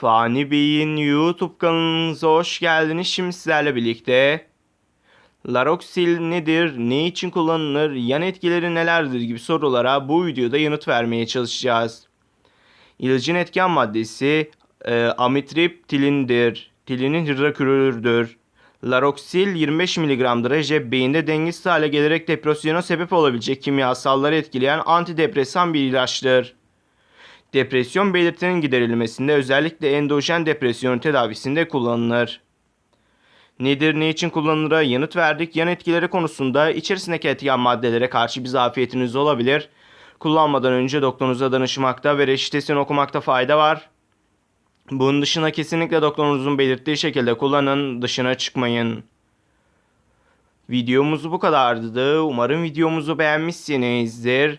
Fani Bey'in YouTube kanalınıza hoş geldiniz. Şimdi sizlerle birlikte Laroxil nedir, ne için kullanılır, yan etkileri nelerdir gibi sorulara bu videoda yanıt vermeye çalışacağız. İlacın etken maddesi e, amitriptilindir. Tilinin hidrokürürdür. Laroxil 25 mg'dır. Recep beyinde dengesiz hale gelerek depresyona sebep olabilecek kimyasalları etkileyen antidepresan bir ilaçtır. Depresyon belirtilerinin giderilmesinde özellikle endojen depresyon tedavisinde kullanılır. Nedir, ne için kullanılır yanıt verdik. Yan etkileri konusunda içerisindeki etken maddelere karşı bir zafiyetiniz olabilir. Kullanmadan önce doktorunuza danışmakta ve reçetesini okumakta fayda var. Bunun dışında kesinlikle doktorunuzun belirttiği şekilde kullanın, dışına çıkmayın. Videomuz bu kadardı. Umarım videomuzu beğenmişsinizdir.